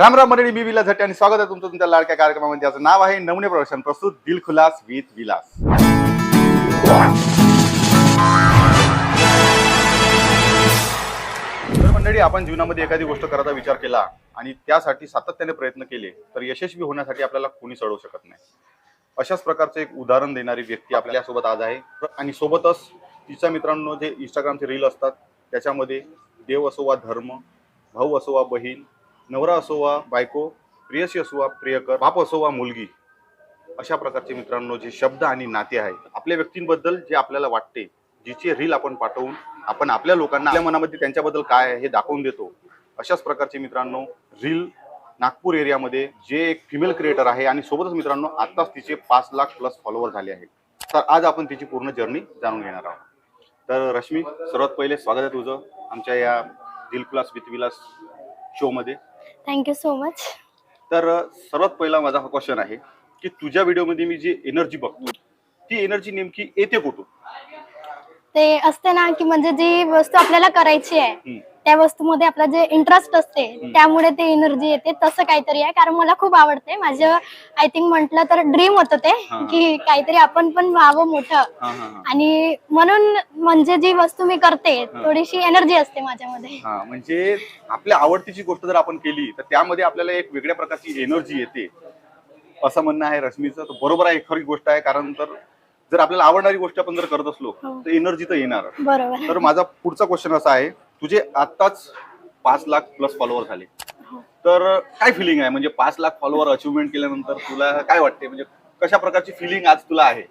राम राम मंडळी मी विलास झटे आणि स्वागत आहे तुमचं तुमच्या लाडक्या कार्यक्रमामध्ये. त्याचं नाव आहे नमुने प्रदर्शन प्रस्तुत दिलखुलास विथ विलास. मंडळी आपण जीवनामध्ये एखादी गोष्ट करायचा विचार केला आणि त्यासाठी सातत्याने प्रयत्न केले तर यशस्वी होण्यासाठी आपल्याला कोणी चढवू शकत नाही. अशाच प्रकारचं एक उदाहरण देणारी व्यक्ती आपल्यासोबत आज आहे. आणि सोबतच तिच्या मित्रांनो जे इंस्टाग्रामचे रील असतात त्याच्यामध्ये देव असो वा धर्म भाऊ असो वा बहीण नवरा असो वा बायको प्रियसी असो वा प्रियकर बाप असो वा मुलगी अशा प्रकारचे मित्रांनो जे शब्द आणि नाते आहेत आपल्या व्यक्तींबद्दल जे आपल्याला वाटते जिचे रील आपण पाठवून आपण आपल्या लोकांना आपल्या मनामध्ये त्यांच्याबद्दल काय आहे हे दाखवून देतो. अशाच प्रकारचे मित्रांनो रील नागपूर एरियामध्ये जे एक फिमेल क्रिएटर आहे आणि सोबतच मित्रांनो आत्ताच तिचे पाच लाख प्लस फॉलोअर झाले आहेत. तर आज आपण तिची पूर्ण जर्नी जाणून घेणार आहोत. तर रश्मी सर्वात पहिले स्वागत आहे तुझं आमच्या या दिल क्लास विथ विलास शोमध्ये थँक्यू सो मच तर सर्वात पहिला माझा हा क्वेश्चन आहे की तुझ्या व्हिडिओमध्ये मी जी एनर्जी बघतो ती एनर्जी नेमकी येते कुठून ते असते ना की म्हणजे जी वस्तू आपल्याला करायची आहे. त्या वस्तूमध्ये आपला जे इंटरेस्ट असते त्यामुळे ते एनर्जी येते तसं काहीतरी आहे. कारण मला खूप आवडते. माझं आय थिंक म्हटलं तर ड्रीम होतं ते. की काहीतरी आपण पण व्हावं मोठं. आणि म्हणून म्हणजे जी वस्तू मी करते थोडीशी एनर्जी असते माझ्यामध्ये. म्हणजे आपल्या आवडतीची गोष्ट जर आपण केली तर त्यामध्ये आपल्याला एक वेगळ्या प्रकारची एनर्जी येते. असं म्हणणं आहे रश्मीचं. बरोबर आहे खरी गोष्ट आहे. कारण तर जर आपल्याला आवडणारी गोष्ट आपण जर करत असलो हो. तर एनर्जी तर येणार. बरोबर. तर माझा पुढचा क्वेश्चन असा आहे तुझे आत्ताच पाच लाख प्लस फॉलोअर झाले. हो. तर काय फिलिंग आहे? म्हणजे पाच लाख फॉलोअर अचिव्हमेंट केल्यानंतर तुला काय वाटते म्हणजे कशा प्रकारची फिलिंग आज तुला आहे?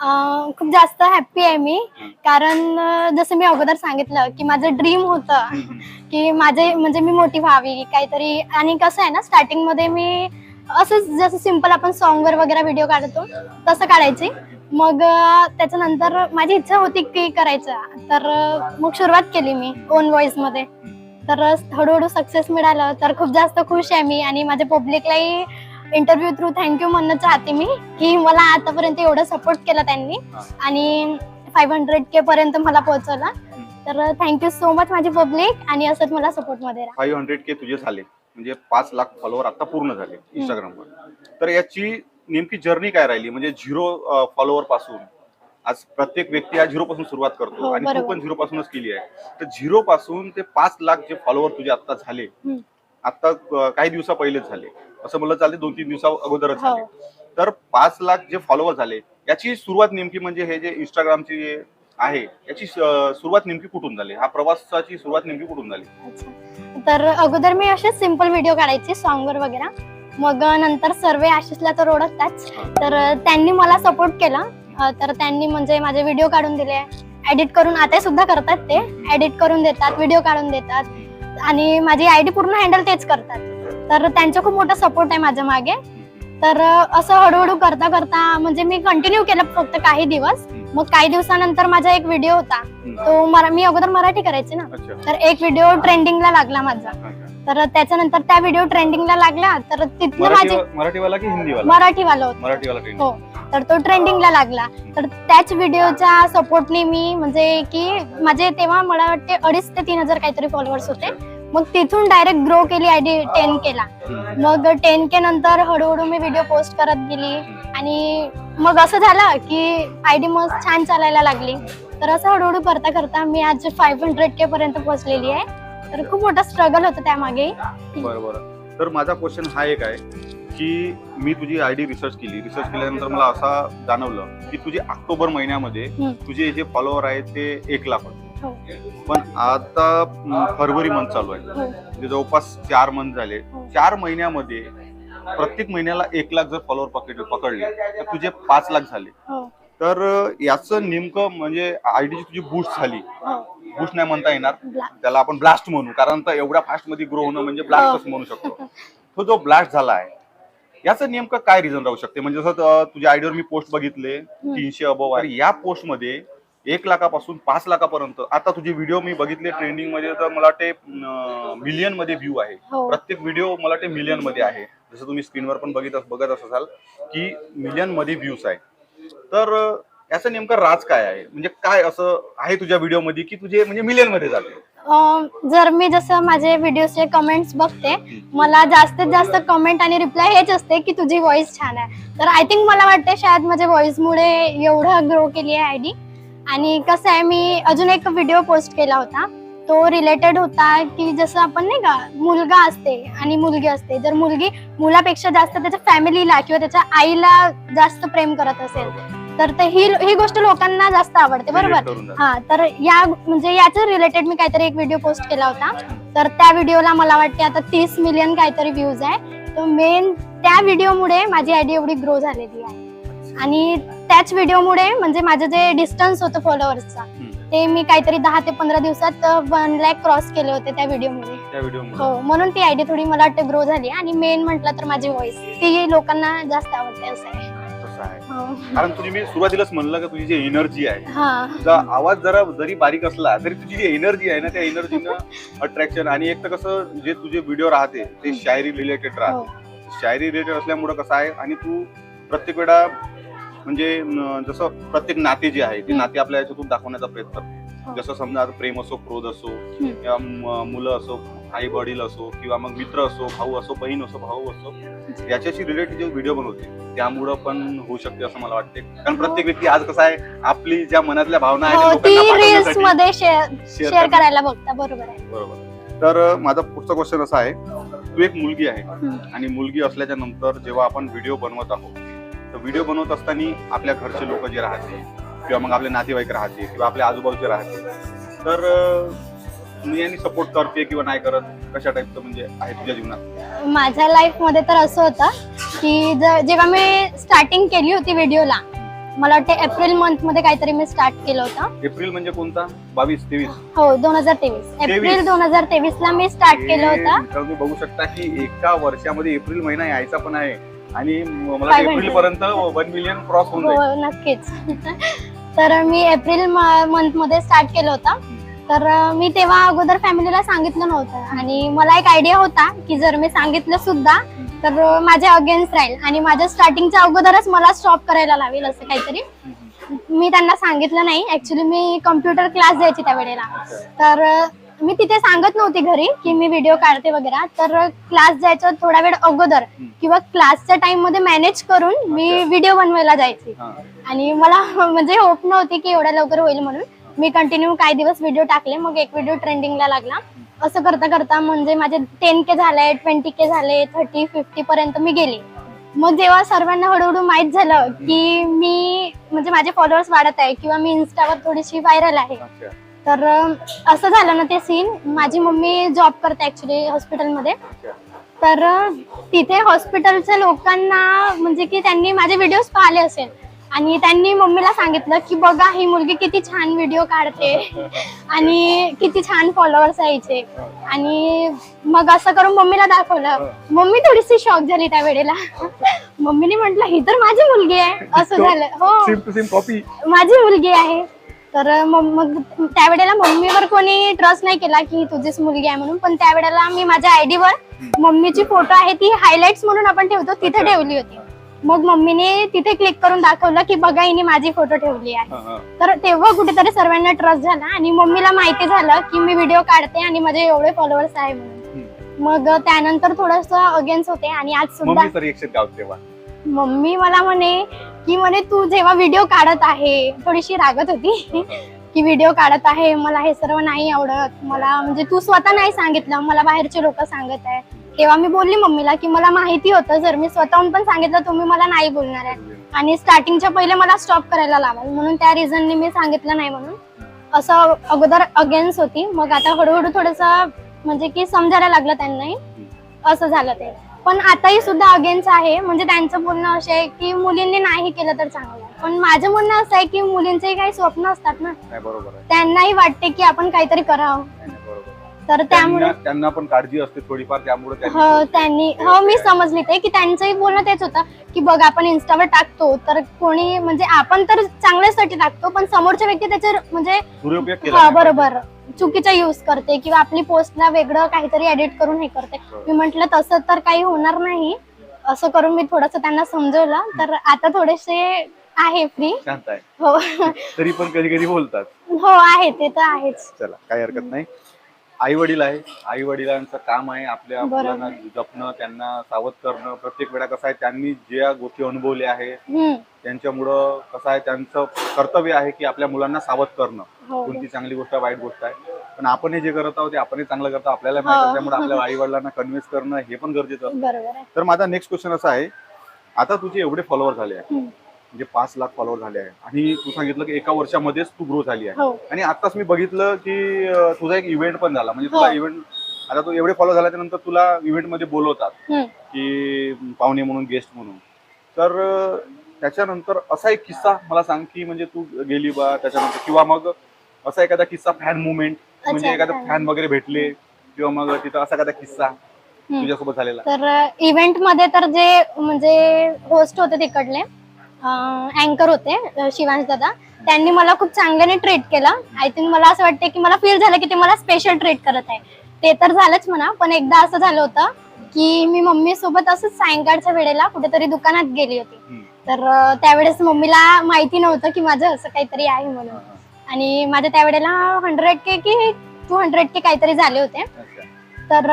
अं, खूप जास्त हॅप्पी आहे मी. कारण अं, जसं मी अगोदर सांगितलं की माझं ड्रीम होतं की माझे म्हणजे मी मोठी व्हावी काहीतरी. आणि कसं आहे ना स्टार्टिंगमध्ये मी असंच जसं सिंपल आपण सॉन्ग वर वगैरे व्हिडिओ काढतो तसं काढायची. मग त्याच्यानंतर माझी इच्छा होती की करायचं. तर मग सुरुवात केली मी ओन व्हॉइसमध्ये. तर हळूहळू सक्सेस मिळालं. तर खूप जास्त खुश आहे मी आणि माझ्या पब्लिकलाही इंटरव्ह्यू थ्रू थँक्यू म्हणणं चाहते मी की मला आतापर्यंत एवढं सपोर्ट केला त्यांनी. आणि फाईव्ह हंड्रेड के पर्यंत मला पोहोचवला. तर थँक्यू सो मच माझी पब्लिक आणि असंच मला सपोर्टमध्ये फाईव्ह हंड्रेड के तुझे झाले. म्हणजे पाच लाख फॉलोअर आता पूर्ण झाले इंस्टाग्रामवर तर याची नेमकी जर्नी काय राहिली? म्हणजे झिरो फॉलोअरपासून. आज प्रत्येक व्यक्ती हा झिरो पासून सुरुवात करतो हो, आणि तू बरोबर. पण झिरो पासूनच केली आहे. तर झिरो पासून ते पाच लाख जे फॉलोअर तुझे आता झाले हम्म. आता अ, काही दिवसा पहिलेच झाले. असं म्हणलं चालते दोन तीन दिवसा अगोदरच हो. झाले तर पाच लाख जे फॉलोअर झाले याची सुरुवात नेमकी म्हणजे हे जे इंस्टाग्रामची जे आहे याची अ, सुरुवात नेमकी कुठून झाली? हा प्रवासाची सुरुवात नेमकी कुठून झाली? अच्छा. तर अगोदर मी असेच सिंपल व्हिडिओ काढायचे सॉन्ग वर वगैरे. मग नंतर सर्वे आशिषला तर ओळखताच. तर त्यांनी मला सपोर्ट केला. तर त्यांनी म्हणजे माझे व्हिडिओ काढून दिले. एडिट करून आता सुद्धा करतात ते. एडिट करून देतात व्हिडिओ काढून देतात. आणि माझी आयडी पूर्ण हँडल तेच करतात. तर त्यांचा खूप मोठा सपोर्ट आहे माझ्या मागे. तर असं हळूहळू करता करता म्हणजे मी कंटिन्यू केलं फक्त काही दिवस. मग काही दिवसानंतर माझा एक व्हिडिओ होता. तो मी अगोदर मराठी करायचे ना. तर एक व्हिडिओ ट्रेंडिंगला लागला माझा. तर त्याच्यानंतर त्या व्हिडिओ ट्रेंडिंगला लागला तर तिथनं मराठी माझे मराठीवाला की हिंदीवाला? मराठीवाला होता. मराठीवाला हो. तर तो ट्रेंडिंगला लागला. तर त्याच व्हिडिओच्या सपोर्टने मी म्हणजे की माझे तेव्हा मला वाटते अडीच ते तीन हजार काहीतरी फॉलोअर्स होते. मग तिथून डायरेक्ट ग्रो केली आयडी टेन केला मग टेन के नंतर हळूहळू मी व्हिडिओ पोस्ट करत गेली. आणि मग असं झालं की आयडी मग छान चालायला लागली. तर असं हळूहळू करता करता मी आज फाईव्ह हंड्रेड के पर्यंत पोहोचलेली आहे. तर खूप मोठा स्ट्रगल होतं त्यामागे. बरं बरं तर माझा क्वेश्चन हा एक आहे की मी तुझी आयडी रिसर्च केली. रिसर्च केल्यानंतर मला असा जाणवलं की तुझे ऑक्टोबर महिन्यामध्ये. तुझे जे फॉलोअर आहेत ते एक लाख होते. हो. पण आता फरवरी मंथ चालू आहे. हो. म्हणजे जवळपास चार मंथ झाले. हो. चार महिन्यामध्ये प्रत्येक महिन्याला एक लाख जर फॉलोअर पकडले पकडले तर तुझे पाच लाख झाले. तर याचं नेमकं म्हणजे आयडीची तुझी बूस्ट झाली. हो. बूस्ट नाही म्हणता येणार. त्याला आपण ब्लास्ट म्हणू. कारण तर एवढ्या फास्टमध्ये ग्रो होणं म्हणजे ब्लास्टच म्हणू शकतो. तो जो ब्लास्ट झाला आहे याचं नेमकं काय रिझन राहू शकते? म्हणजे जसं तुझ्या आयडियावर मी पोस्ट बघितले तीनशे अबव आहे. या पोस्टमध्ये एक लाखापासून पाच लाखापर्यंत आता तुझे व्हिडिओ मी बघितले ट्रेंडिंगमध्ये तर मला वाटते मिलियनमध्ये व्ह्यू आहे. हो. प्रत्येक व्हिडिओ मला वाटते मिलियनमध्ये आहे. जसं तुम्ही स्क्रीनवर पण बघित बघत असाल की मिलियनमध्ये व्ह्यूज आहे. तर याचं नेमकं राज काय आहे? म्हणजे काय असं आहे तुझ्या व्हिडिओमध्ये की तुझे म्हणजे मिलियनमध्ये जाते अं, जर मी जसं माझे व्हिडिओचे कमेंट्स बघते मला जास्तीत जास्त कमेंट आणि रिप्लाय हेच असते की तुझी व्हॉइस छान आहे. तर आय थिंक मला वाटते शायद माझ्या voice मुळे एवढं ग्रो केली आहे आयडी आणि कसं आहे मी अजून एक व्हिडिओ पोस्ट केला होता. तो रिलेटेड होता की जसं आपण नाही का मुलगा असते आणि मुलगी असते. जर मुलगी मुलापेक्षा जास्त त्याच्या फॅमिलीला किंवा त्याच्या आईला जास्त प्रेम करत असेल तर ते ही ही गोष्ट लोकांना जास्त आवडते बरोबर. हा तर या म्हणजे याच्या रिलेटेड मी काहीतरी एक व्हिडिओ पोस्ट केला होता. तर त्या व्हिडिओला मला वाटते आता तीस मिलियन काहीतरी व्ह्यूज आहे. तर मेन त्या व्हिडिओमुळे माझी आयडी एवढी ग्रो झालेली आहे. आणि त्याच व्हिडिओमुळे म्हणजे माझं जे डिस्टन्स होतं फॉलोअर्सचा. ते मी काहीतरी दहा ते पंधरा दिवसात वन लॅक क्रॉस केले होते त्या व्हिडिओमुळे त्या व्हिडिओ हो म्हणून ती आयडी थोडी मला वाटते ग्रो झाली. आणि मेन म्हटलं तर माझी व्हॉइस ती लोकांना जास्त आवडते असं आहे. तसं आहे. हो. कारण तुझी मी सुरुवातीलाच म्हणलं की तुझी जी एनर्जी आहे हा. तुझा आवाज जरा जरी बारीक असला तरी तुझी जी एनर्जी आहे ना त्या एनर्जीनं अट्रॅक्शन आणि एक तर कसं जे तुझे व्हिडिओ राहते ते शायरी रिलेटेड हो. राहते शायरी रिलेटेड असल्यामुळं कसं आहे आणि तू प्रत्येक वेळा म्हणजे जसं प्रत्येक नाते जे आहे ते. नाते आपल्या याच्यातून दाखवण्याचा प्रयत्न करते हो. जसं समजा प्रेम असो क्रोध असो किंवा मुलं असो आई वडील असो किंवा मग मित्र असो भाऊ असो बहीण असो भाऊ असो याच्याशी रिलेटेड जे व्हिडिओ बनवते त्यामुळं पण होऊ शकते असं मला वाटते कारण प्रत्येक व्यक्ती आज कसं आहे आपली ज्या मनातल्या भावना आहेत हो मध्ये शेअर. करायला बघता बरोबर आहे बरोबर तर माझा पुढचा क्वेश्चन असा आहे तू एक मुलगी आहे. आणि मुलगी असल्याच्या नंतर जेव्हा आपण व्हिडिओ बनवत आहोत तर व्हिडिओ बनवत असताना आपल्या घरचे लोक जे राहते किंवा मग आपले नातेवाईक राहते किंवा आपल्या आजूबाजूचे राहते तर यांनी सपोर्ट करते किंवा नाही करत? कशा टाईपचं म्हणजे आहे तुझ्या जीवनात? माझ्या लाईफमध्ये तर असं होतं की जेव्हा मी स्टार्टिंग केली होती व्हिडिओला मला वाटतं एप्रिल मंथमध्ये काहीतरी मी स्टार्ट केलं होतं. एप्रिल म्हणजे कोणता? बावीस तेवीस? हो दोन हजार तेवीस. एप्रिल दोन हजार तेवीस ला मी स्टार्ट केलं होतं. तर तुम्ही बघू शकता की एका वर्षामध्ये एप्रिल महिना यायचा पण आहे. आणि मला Five एप्रिल hundred. पर्यंत वन मिलियन क्रॉस होऊन जाईल. हो नक्कीच. तर मी एप्रिल मंथमध्ये स्टार्ट केलं होतं. तर अं, मी तेव्हा अगोदर फॅमिलीला सांगितलं नव्हतं. आणि मला एक आयडिया होता की जर मी सांगितलं सुद्धा तर अं, माझ्या अगेन्स्ट राहील. आणि माझ्या स्टार्टिंगच्या अगोदरच मला स्टॉप करायला लावेल असं काहीतरी. मी त्यांना सांगितलं नाही. ऍक्च्युली मी कम्प्युटर क्लास द्यायची त्या वेळेला. तर अं, मी तिथे सांगत नव्हती घरी की मी व्हिडिओ काढते वगैरे. तर क्लास जायच्या थोडा वेळ अगोदर. किंवा क्लासच्या टाइममध्ये मॅनेज करून मी. व्हिडिओ बनवायला जायची. आणि मला म्हणजे होप नव्हती की एवढ्या लवकर होईल म्हणून. मी कंटिन्यू काही दिवस व्हिडिओ टाकले. मग एक व्हिडिओ ट्रेंडिंगला लागला. असं करता करता म्हणजे माझे टेन के झाले ट्वेंटी के झाले थर्टी फिफ्टी पर्यंत मी गेले. मग जेव्हा सर्वांना हळूहळू माहीत झालं की मी म्हणजे माझे फॉलोअर्स वाढत आहे किंवा मी इन्स्टावर थोडीशी व्हायरल आहे. तर असं झालं ना ते सीन माझी मम्मी जॉब करते ऍक्च्युली हॉस्पिटलमध्ये तर तिथे हॉस्पिटलच्या लोकांना म्हणजे की त्यांनी माझे व्हिडिओज पाहिले असेल. आणि त्यांनी मम्मीला सांगितलं की बघा ही मुलगी किती छान व्हिडिओ काढते. आणि किती छान फॉलोअर्स यायचे. आणि मग असं करून मम्मीला दाखवलं. मम्मी थोडीशी शॉक झाली त्या वेळेला. मम्मीने म्हटलं ही तर माझी मुलगी आहे. असं झालं. हो. माझी मुलगी आहे. तर मग मग त्यावेळेला मम्मीवर कोणी ट्रस्ट नाही केला की तुझीच मुलगी आहे म्हणून. पण त्यावेळेला मी माझ्या आयडीवर मम्मीची फोटो आहे ती हायलाइट्स म्हणून आपण ठेवतो तिथे ठेवली होती. मग मम्मीने तिथे क्लिक करून दाखवलं की बघा हिने माझी फोटो ठेवली आहे. तर तेव्हा कुठेतरी सर्वांना ट्रस्ट झाला आणि मम्मीला माहिती झालं की मी व्हिडिओ काढते आणि माझे एवढे फॉलोअर्स आहे म्हणून. मग त्यानंतर थोडस अगेन्स्ट होते आणि आज सुद्धा मम्मी मला म्हणे की म्हणे तू जेव्हा व्हिडिओ काढत आहे थोडीशी रागत होती की व्हिडिओ काढत आहे मला हे सर्व नाही आवडत. मला म्हणजे तू स्वतः नाही सांगितलं मला बाहेरचे लोक सांगत आहे. तेव्हा मी बोलली मम्मीला की मला माहिती होतं जर मी स्वतःहून पण सांगितलं तुम्ही मला नाही बोलणार आहे. आणि स्टार्टिंगच्या पहिले मला स्टॉप करायला लावाल. म्हणून त्या रिझनने मी सांगितलं नाही म्हणून. असं अगोदर अगेन्स्ट होती. मग आता हळूहळू थोडस म्हणजे की समजायला लागलं त्यांनाही. असं झालं ते. पण आताही सुद्धा अगेन्स्ट आहे. म्हणजे त्यांचं बोलणं असं आहे की मुलींनी नाही केलं तर चांगलं आहे. पण माझं म्हणणं असं आहे की मुलींचे काही स्वप्न असतात ना. नाही बरोबर आहे. त्यांनाही वाटते की आपण काहीतरी करावं. नाही, नाही, बरोबर आहे. तर त्यामुळे त्यांना त्यांना पण काळजी असते थोडीफार त्यामुळे त्यांनी- हो त्यांनी हो मी समजली ते की त्यांचंही बोलणं तेच होतं की बघ आपण इन्स्टावर टाकतो तर कोणी म्हणजे आपण तर चांगल्यासाठी टाकतो पण समोरच्या व्यक्ती त्याच्यावर म्हणजे दुरुपयोग केला हा नाही बरोबर. चुकीचा युज करते किंवा आपली पोस्टला वेगळं काहीतरी एडिट करून हे करते. मी म्हंटल तसं तर काही होणार नाही. असं करून मी थोडस त्यांना समजवलं. तर आता थोडेसे आहे फ्री हो. तरी पण कधी कधी बोलतात. हो आहे ते तर आहेच. चला काही हरकत नाही. आई वडील आहे. आई वडिलांचं काम आहे आपल्या. मुलांना जपणं त्यांना सावध करणं. प्रत्येक वेळा कसं आहे त्यांनी ज्या गोष्टी अनुभवल्या आहे. त्यांच्यामुळं कसं आहे त्यांचं कर्तव्य आहे की आपल्या मुलांना सावध करणं. हो. कोणती चांगली गोष्ट आहे वाईट गोष्ट आहे. पण आपण हे जे करत आहोत ते आपणही चांगलं करतो. आपल्याला माहिती हो. आहे, त्यामुळे आपल्या आई वडिलांना कन्व्हिन्स करणं हे पण गरजेचं असतं. बरोबर आहे. तर माझा नेक्स्ट क्वेश्चन असा आहे आता तुझे एवढे फॉलोअर झाले आहे हम्म. म्हणजे पाच लाख फॉलोअर झाले आहे आणि तू सांगितलं की एका वर्षामध्येच तू ग्रो झाली आहे. हो. आणि आताच मी बघितलं की अं, तुझा एक इव्हेंट पण झाला. म्हणजे तुला हो. इव्हेंट आता तू एवढे फॉलो झाल्याच्यानंतर तुला इव्हेंटमध्ये बोलवतात. हम्म. की पाहुणे म्हणून गेस्ट म्हणून. तर अं, त्याच्यानंतर असा एक किस्सा मला सांग की म्हणजे तू गेली बा त्याच्यानंतर. किंवा मग असा एखादा किस्सा फॅन मुवमेंट म्हणजे एखादा. फॅन वगैरे भेटले किंवा मग तिथं असा एखादा किस्सा. तुझ्यासोबत झालेला तर इव्हेंटमध्ये तर जे म्हणजे होस्ट होते तिकडले अँकर होते शिवांश दादा त्यांनी मला खूप चांगल्याने ट्रीट केलं आय थिंक मला असं वाटतं की मला फील झालं की ते मला स्पेशल ट्रीट करत आहे ते तर झालंच म्हणा पण एकदा असं झालं होतं की मी मम्मी सोबत असंच सायंकाळच्या वेळेला कुठेतरी दुकानात गेली होती. तर त्यावेळेस मम्मीला माहिती नव्हतं की माझं असं काहीतरी आहे म्हणून आणि माझ्या त्यावेळेला हंड्रेड के की टू हंड्रेड के काहीतरी झाले होते. तर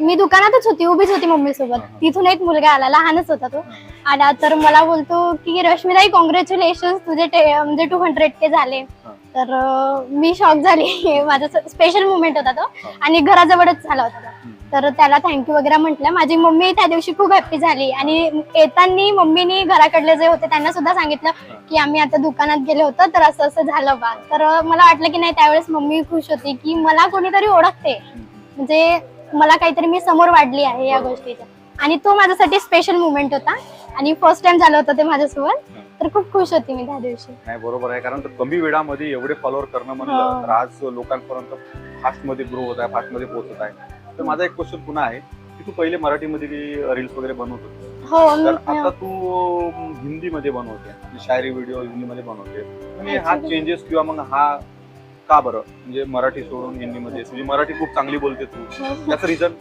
मी दुकानातच होती उभीच होती मम्मी सोबत. तिथून एक मुलगा आला लहानच होता तो आला तर मला बोलतो की रश्मीताई कॉंग्रॅच्युलेशन तुझे म्हणजे टू हंड्रेड के झाले. तर मी शॉक झाली माझा स्पेशल मुवमेंट होता तो. आणि घराजवळच झाला होता. तर त्याला थँक्यू वगैरे म्हटलं. माझी मम्मी त्या दिवशी खूप हॅप्पी झाली. आणि येताना मम्मीनी घराकडले जे होते त्यांना सुद्धा सांगितलं की आम्ही आता दुकानात गेलो होतो तर असं असं झालं बा. तर मला वाटलं की नाही त्यावेळेस मम्मी खुश होती की मला कोणीतरी ओळखते. म्हणजे मला काहीतरी मी समोर वाढली आहे या गोष्टीच्या आणि तो माझ्यासाठी स्पेशल मुवमेंट होता. आणि फर्स्ट टाइम झालं होतं ते माझ्यासोबत. तर खूप खुश होती मी त्या दिवशी. नाही बरोबर आहे. कारण कमी वेळामध्ये एवढे फॉलोअर करणं म्हणलं. तर आज लोकांपर्यंत फास्टमध्ये ग्रो होत आहे फास्टमध्ये पोहोचत आहे. तर माझा एक क्वेश्चन पुन्हा आहे की तू पहिले मराठीमध्ये रील्स वगैरे बनवत होती हो तर आता तू हिंदी मध्ये बनवते म्हणजे शायरी व्हिडिओ हिंदी मध्ये बनवते म्हणजे हा चेंजेस किंवा मग हा का बरं? म्हणजे मराठी सोडून हिंदी मध्ये म्हणजे मराठी खूप चांगली बोलते तू. त्याचं रिझन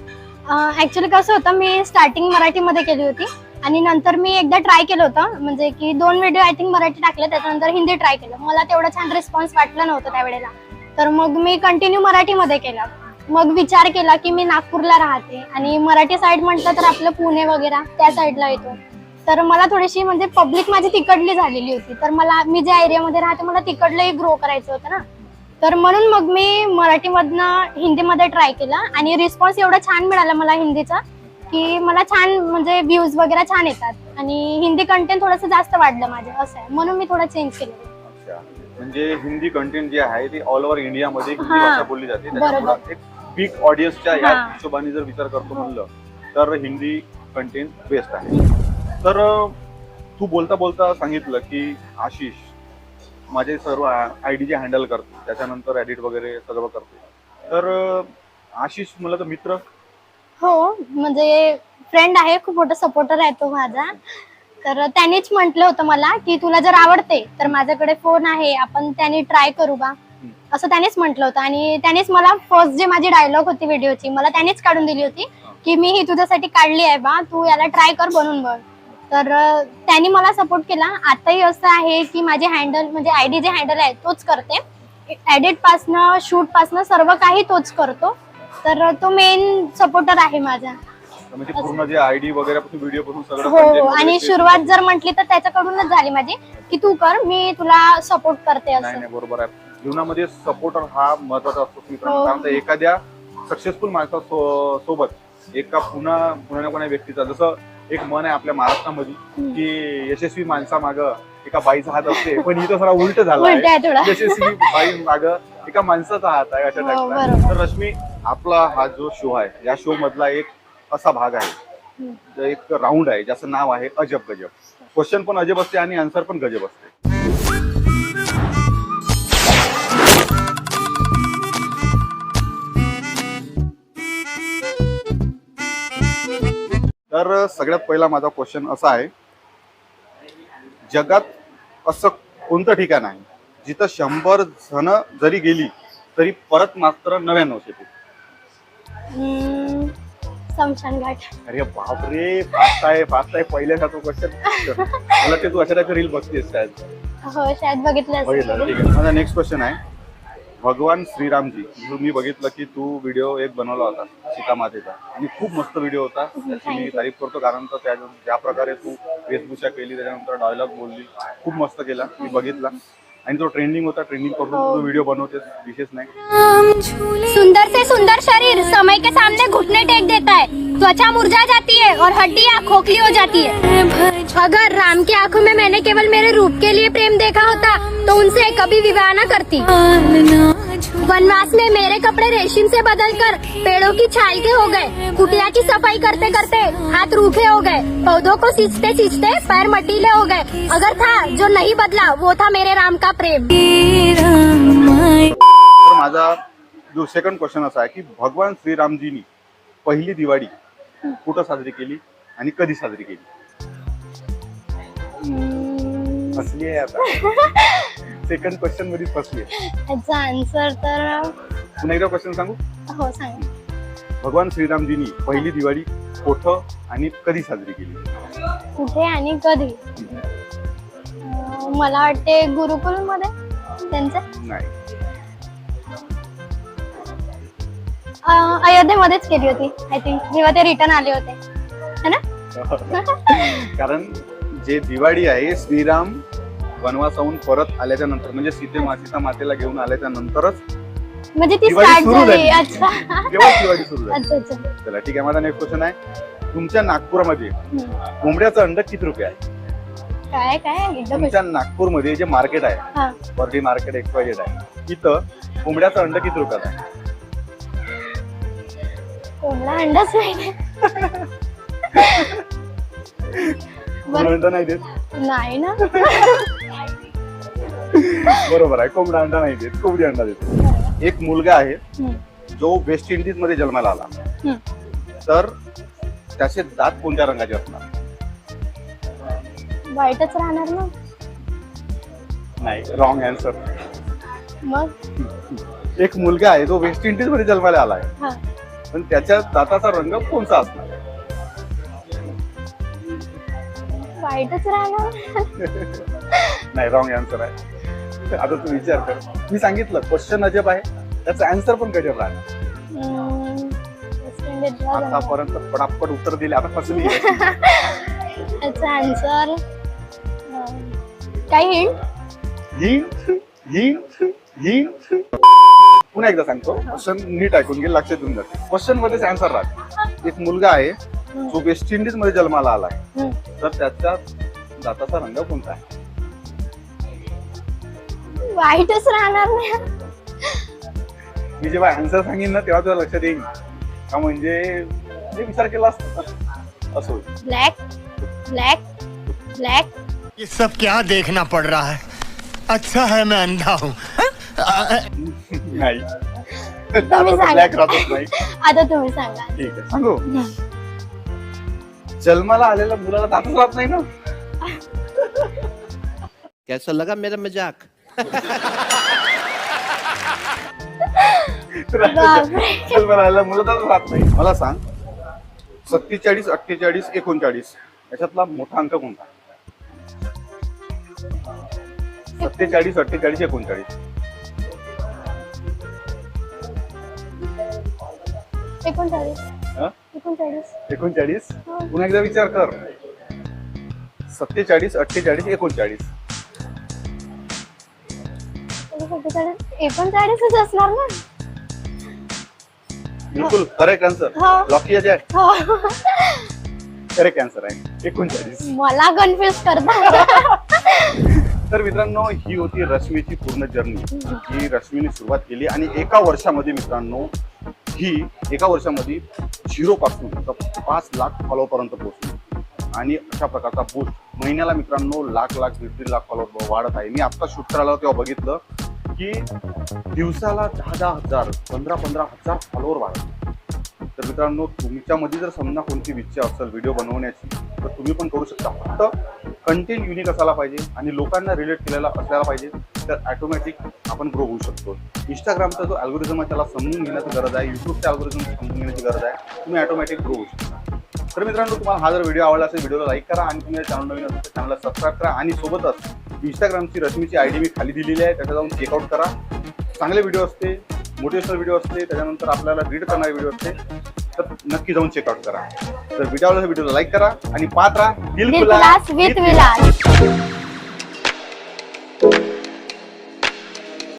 ऍक्च्युली कसं होतं मी स्टार्टिंग मराठीमध्ये केली होती आणि नंतर मी एकदा ट्राय केलं होतं म्हणजे की दोन व्हिडिओ आय थिंक मराठी टाकले त्याच्यानंतर हिंदी ट्राय केलं. मला तेवढा छान रिस्पॉन्स वाटला नव्हता त्यावेळेला. तर मग मी कंटिन्यू मराठीमध्ये केलं. मग विचार केला की मी नागपूरला राहते. आणि मराठी साईड म्हटलं तर आपलं पुणे वगैरे त्या साईडला येतो. तर मला थोडीशी म्हणजे पब्लिक माझी तिकडली झालेली होती. तर मला मी ज्या एरियामध्ये राहते मला तिकडलंही ग्रो करायचं होतं ना. तर म्हणून मग मी मराठीमधनं हिंदीमध्ये ट्राय केला. आणि रिस्पॉन्स एवढा छान मिळाला मला हिंदीचा की मला छान म्हणजे व्ह्यूज वगैरे छान येतात. आणि हिंदी कंटेंट थोडंसं जास्त वाढलं माझं असं आहे. म्हणून मी थोडं चेंज केलं. म्हणजे हिंदी कंटेंट जे आहे ते ऑल ओव्हर इंडियामध्ये बोलली जाते. बिग ऑडियन्सच्या या हा. हिशोबाने जर विचार करतो. म्हणलं तर हिंदी कंटेंट बेस्ट आहे तर तू बोलता बोलता सांगितलं की आशिष माझे सर्व आय डी जे हँडल करतो त्याच्यानंतर एडिट वगैरे सगळं करतो तर आशिष मला तर मित्र हो म्हणजे फ्रेंड आहे खूप मोठा सपोर्टर आहे तो माझा तर त्यांनीच म्हटलं होतं मला की तुला जर आवडते तर माझ्याकडे फोन आहे आपण त्याने ट्राय करू बा असं त्यानेच म्हटलं होतं. आणि त्यानेच मला फर्स्ट जे माझी डायलॉग होती व्हिडिओची मला त्यानेच काढून दिली होती की मी ही तुझ्यासाठी काढली आहे बा तू याला ट्राय कर बनवून बघ. तर त्यांनी मला सपोर्ट केला. आताही असं आहे की माझे हँडल म्हणजे आय डी जे हँडल आहे तोच करते. एडिट पासनं शूट पासनं सर्व काही तोच करतो. तर तो मेन सपोर्टर आहे माझा. म्हणजे पूर्ण जे आय डी वगैरे पासून व्हिडिओ पासून सगळं हो content वगैरे आणि सुरुवात जर म्हटली तर त्याच्याकडूनच झाली माझी की तू कर मी तुला सपोर्ट करते असं. नाही बरोबर आहे. जीवनामध्ये सपोर्टर हा महत्त्वाचा असतो. मित्रांनो हो. कारण तर एखाद्या सक्सेसफुल माणसा सो- सोबत एका पुन्हा पुन्हा ना कोणा व्यक्तीचा जसं एक मन आहे आपल्या महाराष्ट्रामध्ये. की यशस्वी माणसा माग एका बाईचा हात असते पण इथं जरा उलट झालं यशस्वी बाई माग एका माणसाचा हात आहे अशा हो, बरोबर. तर रश्मी आपला हा जो शो आहे या शो मधला एक असा भाग आहे. एक राऊंड आहे ज्याचं नाव आहे अजब गजब. क्वेश्चन पण अजब असते आणि आन्सर पण गजब असते. तर सगळ्यात पहिला माझा क्वेश्चन असा आहे जगात असं कोणतं ठिकाण आहे जिथं शंभर जण जरी गेली तरी परत मात्र नव्याण्णव स्मशान घाट. अरे बापरे फास्ट आहे फास्ट आहे पहिल्यासारखं क्वेश्चन मला ते तू अशा रील बघतेस काय हो शाळेत बघितलं बघितलं ठीक आहे. माझा नेक्स्ट क्वेश्चन आहे भगवान श्रीरामजी जो मी बघितलं की तू व्हिडिओ एक बनवला होता सीता मातेचा आणि खूप मस्त व्हिडिओ होता. त्याची मी तारीफ करतो कारण तर त्या ज्या प्रकारे तू वेशभूषा केली त्याच्यानंतर डायलॉग बोलली खूप मस्त केला मी बघितला. आणि जो ट्रेंडिंग होता ट्रेंडिंग करून तो व्हिडिओ बनवते विशेष नाही। सुंदर से सुंदर शरीर समय के सामने घुटने टेक देता है। त्वचा मुरझा जाती है और हड्डियाँ खोखली हो जाती है। अगर राम की आँखों में मैंने केवल मेरे रूप के लिए प्रेम देखा होता तो उनसे कभी विवाह न करती। वनवास में मेरे कपड़े रेशम से बदलकर पेड़ों की छाल के हो गए। कुटिया की सफाई करते करते हाथ रूखे हो गए। पौधों को सींचते सींचते पैर मटीले हो गए। अगर था जो नहीं बदला वो था मेरे राम का प्रेम। तर माझा जो सेकंड क्वेश्चन असा आहे की भगवान श्रीरामजीनी पहिली दिवाळी कुठं साजरी केली आणि कधी साजरी केली? फसली आहे आता. सेकंड क्वेश्चनमध्ये फसली याचा आन्सर तर पुन्हा एकदा क्वेश्चन सांगू? हो सांग. भगवान श्रीरामजीनी पहिली दिवाळी कुठं आणि कधी साजरी केली? कुठे आणि कधी? अं, मला वाटते गुरुकुलमध्ये त्यांचं? नाही. अं, अयोध्येमध्येच केली होती आय थिंक जेव्हा ते रिटर्न आले होते. है ना? कारण जे दिवाळी आहे श्रीराम वनवासाहून परत आल्याच्यानंतर म्हणजे सीते मा सीता मातेला घेऊन आल्याच्या नंतरच म्हणजे ती दिवाळी स्टार्ट सुरू झाली. झाली. अच्छा. तेव्हा दिवाळी सुरू झाली? अच्छा अच्छा. चला ठीक आहे. माझा नेक्स्ट क्वेश्चन आहे. तुमच्या नागपूरमध्ये हम्म. कोंबड्याचं अंड किती रुपये आहे? काय काय? एकदम तुमच्या नागपूरमध्ये जे मार्केट आहे हा. वर्डी मार्केट एक्सवायजेड आहे तिथं कोंबड्याचं अंड किती रुपयात आहे? कोंबडा अंडाच नाही देत? नाही ना. बरोबर आहे कोंबडा अंडा नाही देत कोंबडी अंडा देते. एक मुलगा आहे. जो वेस्ट इंडिजमध्ये जन्माला आला. तर त्याचे दात कोणत्या रंगाचे असणार? वाईटच राहणार ना? नाही रॉंग आन्सर मग? एक मुलगा आहे जो वेस्ट इंडिजमध्ये जन्माला आला आहे. हा. पण त्याच्या दाताचा रंग कोणता असणार? वाईटच राहणार? नाही रॉंग आन्सर आहे. आता तू विचार कर. मी सांगितलं क्वेश्चन अजब आहे. त्याचं आन्सर पण गजब राहणार. आतापर्यंत पटापट उत्तर दिले आता फसली आन्सर काही हिंट? Hint hint hint. पुन्हा एकदा सांगतो. क्वेश्चन नीट ऐकून घे लक्षात येऊन जाते. क्वेश्चन मध्येच आन्सर राहते. एक मुलगा आहे जो वेस्ट इंडिजमध्ये जन्माला आला आहे तर त्याच्या दाताचा रंग कोणता आहे? वाईटच राहणार नाही. मी जेव्हा आन्सर सांगेन ना तेव्हा तुला लक्षात येईल. का म्हणजे जे विचार केला असता. असं. ब्लॅक ब्लॅक ब्लॅक ये सब क्या देखना पड़ रहा है? अच्छा है मैं अंधा हूँ। नाही. सांगा. ब्लॅक राहतच नाही. आता तुम्ही सांगा. ठीक आहे सांगू? जन्माला आलेल्या मुलाला दातच राहत नाही ना? कैसा लगा मेरा मजाक? मला सांग सत्तेचाळीस अठ्ठेचाळीस एकोणचाळीस याच्यातला मोठा अंक कोणता? सत्तेचाळीस अठ्ठेचाळीस एकोणचाळीस. एकोणचाळीस. हं? एकोणचाळीस. एकोणचाळीस? पुन्हा एकदा विचार कर. सत्तेचाळीस अठ्ठेचाळीस एकोणचाळीस. एकोणचाळीसच असणार ना. बिलकुल करेक्ट आन्सर हो. लॉकी अजय हो. करेक्ट आन्सर आहे. एकोणचाळीस. मला कन्फ्युज करता. तर मित्रांनो ही होती रश्मीची पूर्ण जर्नी ही रश्मीने सुरुवात केली आणि एका वर्षामध्ये मित्रांनो ही एका वर्षामध्ये झिरो पासून तर पाच लाख फॉलो पर्यंत पोहोचली. आणि अशा प्रकारचा बूस्ट महिन्याला मित्रांनो लाख लाख दीड दीड लाख फॉलोअर वाढत आहे. मी आता शूट करायला तेव्हा बघितलं. की दिवसाला दहा दहा हजार पंधरा पंधरा हजार फॉलोअर वाढत तर मित्रांनो तुमच्यामध्ये जर समजा कोणती इच्छा असेल व्हिडिओ बनवण्याची तर तुम्ही पण करू शकता. फक्त कंटेंट युनिक असायला पाहिजे आणि लोकांना रिलेट केलेला असायला पाहिजे तर ॲटोमॅटिक आपण ग्रो होऊ शकतो. इंस्टाग्रामचा जो अल्गोरिझम आहे त्याला समजून घेण्याची गरज आहे. युट्यूबचा अल्गोरिझम समजून घेण्याची गरज आहे. तुम्ही ॲटोमॅटिक ग्रो होऊ शकता. तर मित्रांनो तुम्हाला हा जर व्हिडिओ आवडला असेल व्हिडिओला लाईक करा आणि तुम्ही चॅनल नवीन असेल तर चॅनलला सबस्क्राईब करा आणि सोबतच इंस्टाग्रामची रश्मीची आय डी मी खाली दिलेली आहे त्याच्या जाऊन चेकआउट करा. चांगले व्हिडिओ असते मोटिवेशनल व्हिडिओ असते त्याच्यानंतर आपल्याला रीड करणारे व्हिडिओ असते तर नक्की जाऊन चेकआउट करा. तर व्हिडिओ व्हिडिओला लाईक करा आणि पाहत राहा. दिल विलास.